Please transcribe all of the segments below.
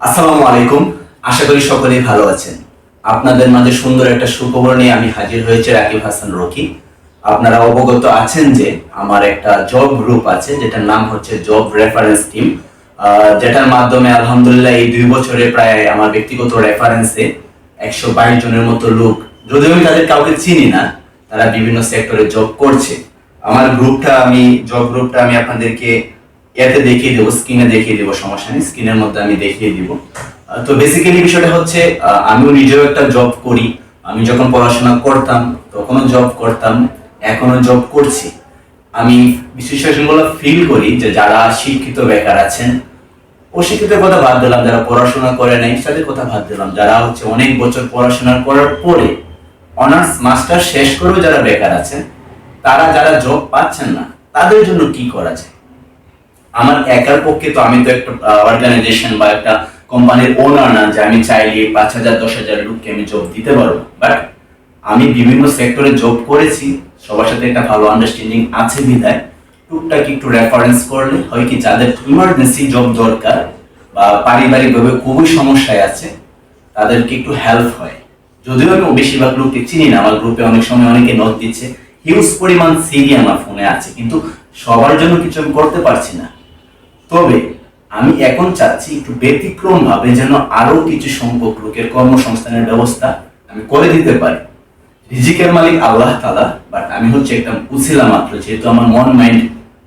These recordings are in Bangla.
আসসালামু আলাইকুম। আশা করি সকলেই ভালো আছেন। আপনাদের মাঝে সুন্দর একটা সুখবর নিয়ে আমি হাজির হয়েছি রাকিব হাসান রকি। আপনারা অবগত আছেন যে আমার একটা জব গ্রুপ আছে, যেটার নাম হচ্ছে জব রেফারেন্স টিম যেটার মাধ্যমে আলহামদুলিল্লাহ এই দুই বছরে প্রায় আমার ব্যক্তিগত রেফারেন্সে একশো বাইশ জনের মতো লোক, যদিও আমি তাদের কাউকে চিনি না, তারা বিভিন্ন সেক্টরে জব করছে। আমার গ্রুপটা আমি জব গ্রুপটা আমি আপনাদেরকে এতে দেখিয়ে দেবো স্ক্রিনে দেখিয়ে দেবো, সমস্যা নেই স্ক্রিনের মধ্যে আমি দেখিয়ে দিব। তো বেসিক্যালি বিষয়টা হচ্ছে আমিও নিজেও একটা জব করি। আমি যখন পড়াশোনা করতাম, তখনও জব করতাম এখনও জব করছি। আমি বিশেষগুলো ফিল করি যে যারা শিক্ষিত বেকার আছেন অশিক্ষিত কথা বাদ দিলাম, যারা পড়াশোনা করে নাই, তাদের কথা বাদ দিলাম। যারা হচ্ছে অনেক বছর পড়াশোনা করার পরে অনার্স মাস্টার শেষ করেও যারা বেকার আছেন, তারা যারা জব পাচ্ছেন না, তাদের জন্য কি করা যায়? আমার একার পক্ষে তো আমি তো একটা অর্গানাইজেশন বা একটা কোম্পানির ওনার না যে আমি চাইলে পাঁচ হাজার, দশ হাজার লোককে আমি জব দিতে পারব। বাট আমি বিভিন্ন সেক্টরে জব করেছি, সবার সাথে একটা ভালো আন্ডারস্ট্যান্ডিং আছে বিধায়। টুকটাক একটু রেফারেন্স করলে হয় কি যাদের ইমার্জেন্সি জব দরকার বা পারিবারিকভাবে খুবই সমস্যায় আছে, তাদেরকে একটু হেল্প হয়। যদিও আমি বেশিরভাগ লোককে চিনি না, আমার গ্রুপে অনেক সময় অনেকে নোট দিচ্ছে হিউজ পরিমাণ সিডি আমার ফোনে আছে, কিন্তু সবার জন্য কিছু আমি করতে পারছি না। তবে আমি এখন চাচ্ছি একটু ব্যতিক্রম ভাবে যেন আরও কিছু সংখ্যক লোকের কর্মসংস্থানের ব্যবস্থা আমি করে দিতে পারি। রিজিকের মালিক আল্লাহ তালা বাট আমি হচ্ছে একটা উছিলা মাত্র, যেহেতু আমার মন মাইন্ড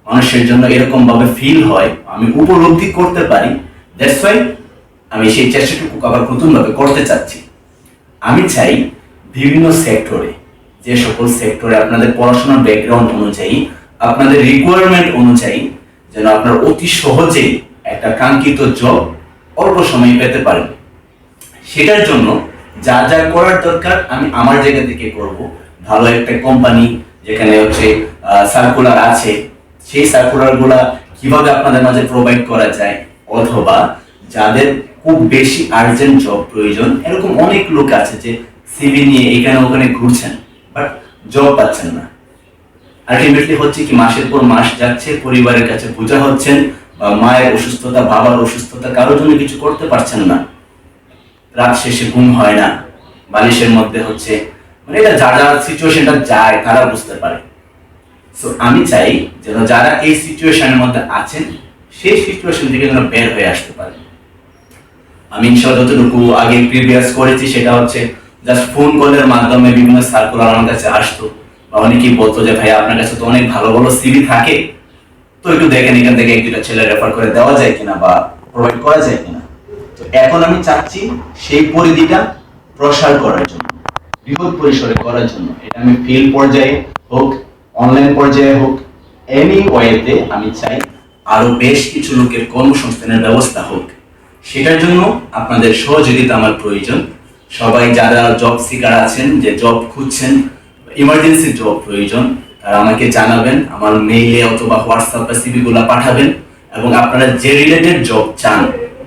মানুষের জন্য এরকম ভাবে ফিল হয়, আমি উপলব্ধি করতে পারি। আমি সেই চেষ্টাটুকু আবার নতুন ভাবে করতে চাচ্ছি। আমি চাই বিভিন্ন সেক্টরে, যে সকল সেক্টরে আপনাদের পড়াশোনার ব্যাকগ্রাউন্ড অনুযায়ী, আপনাদের রিকোয়ারমেন্ট অনুযায়ী যেন আপনার অতি সহজেই একটা কাঙ্ক্ষিত জব অল্প সময়ে পেতে পারেন। সেটার জন্য যা যা করার দরকার আমি আমার জায়গা থেকে করব। ভালো একটা কোম্পানি যেখানে হচ্ছে সার্কুলার আছে। সেই সার্কুলারগুলা কীভাবে আপনাদের মাঝে প্রোভাইড করা যায় অথবা যাদের খুব বেশি আর্জেন্ট জব প্রয়োজন, এরকম অনেক লোক আছে যে সিভি নিয়ে এখানে ওখানে ঘুরছেন বাট জব পাচ্ছেন না। আলটিমেটলি হচ্ছে কি মাসের পর মাস যাচ্ছে, পরিবারের কাছে বোঝা হচ্ছেন, বা মায়ের অসুস্থতা, বাবার অসুস্থতা, কারোর জন্য কিছু করতে পারছেন না। রাত শেষে ঘুম হয় না। বালিশের মধ্যে হচ্ছে মানে এটা যা যা সিচুয়েশনটা যায়, তারা বুঝতে পারে। সো আমি চাই যেন যারা এই সিচুয়েশনের মধ্যে আছেন, সেই সিচুয়েশন থেকে যেন বের হয়ে আসতে পারে আমি যতটুকু আগে প্রিভিয়াস করেছি, সেটা হচ্ছে জাস্ট ফোন কলের মাধ্যমে বিভিন্ন সার্কুলার আমার কাছে আসতো। অনেকেই বলতো যে ভাই আপনার কাছে তো অনেক ভালো ভালো সিভি থাকে। তো একটু দেখেন, এখান থেকে এক দুটা ছেলে রেফার করে দেওয়া যায় কিনা বা প্রোভাইড করা যায় কিনা? তো এখন আমি চাচ্ছি সেই পরিধিটা প্রসার করার জন্য, বৃহৎ পরিসরে করার জন্য। এটা আমি ফিল্ড পর্যায়ে হোক অনলাইন পর্যায়ে হোক এনি ওয়েতে আমি চাই আরও বেশ কিছু লোকের কর্মসংস্থানের ব্যবস্থা হোক। সেটার জন্য আপনাদের সহযোগিতা আমার প্রয়োজন। সবাই যারা জব সিকার আছেন, যে জব খুঁজছেন ইমার্জেন্সি জব প্রয়োজন। আমাকে জানাবেন, আমার মেইলে অথবা হোয়াটসঅ্যাপে সিভি গুলা পাঠাবেন এবং আপনারা যে রিলেটেড জব চান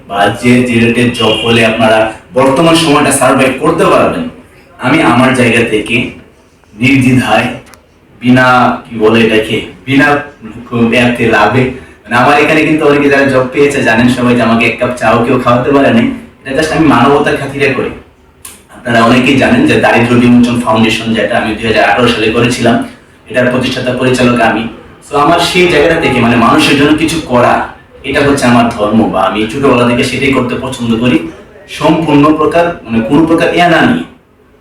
বা যে রিলেটেড জব হলে আপনারা বর্তমান সময়টা সার্ভাইভ করতে পারবেন, আমি আমার জায়গা থেকে নির্দ্বিধায় বিনা, কি বলে এটাকে, বিনা ব্যাপতে লাভে মানে আমার এখানে কিন্তু অনেকে যারা জব পেয়েছে, জানেন সবাই যে আমাকে এক কাপ চাও কেউ খাওয়াতে পারে নাই, এটা জাস্ট আমি মানবতার খাতিরে করি। আপনারা অনেকেই জানেন যে দারিদ্র বিমোচন ফাউন্ডেশন যেটা আমি দুই সালে করেছিলাম, এটার প্রতিষ্ঠাতা পরিচালক আমি। তো আমার সেই জায়গাটা থেকে মানে মানুষের জন্য কিছু করা, এটা হচ্ছে আমার ধর্ম বা আমি ছোটবেলা থেকে সেটাই করতে পছন্দ করি। সম্পূর্ণ প্রকার মানে কোনো প্রকার ইয়া না নিয়ে।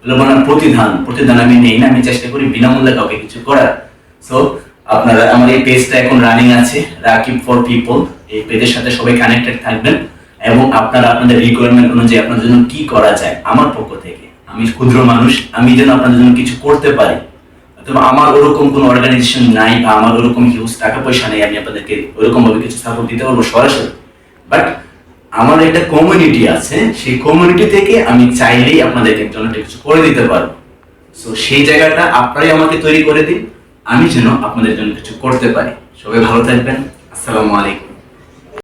মানে প্রতিধান প্রতিধান আমি নেই না, আমি চেষ্টা করি বিনামূল্যে কাউকে কিছু করার। সো আপনারা আমার এই পেজটা এখন রানিং আছে রাকিব ফর পিপল এই পেজের সাথে সবাই কানেক্টেড থাকবেন। এবং আপনারা আপনাদের রিকোয়ারমেন্ট অনুযায়ী আপনাদের জন্য কি করা যায় আমার পক্ষ থেকে। আমি ক্ষুদ্র মানুষ, আমি যেন আপনাদের জন্য কিছু করতে পারি। অথবা আমার ওরকম কোনো অর্গানাইজেশন নাই বা আমার ওরকম হিউজ টাকা পয়সা নেই, আমি আপনাদেরকে ওরকম ভাবে কিছু সাপোর্ট দিতে পারব সরাসরি। বাট আমার একটা কমিউনিটি আছে, সেই কমিউনিটি থেকে আমি চাইলেই আপনাদেরকে জন্য কিছু করে দিতে পারব। সো সেই জায়গাটা আপনারাই আমাকে তৈরি করে দিন, আমি যেন আপনাদের জন্য কিছু করতে পারি। সবাই ভালো থাকবেন। আসসালামু আলাইকুম।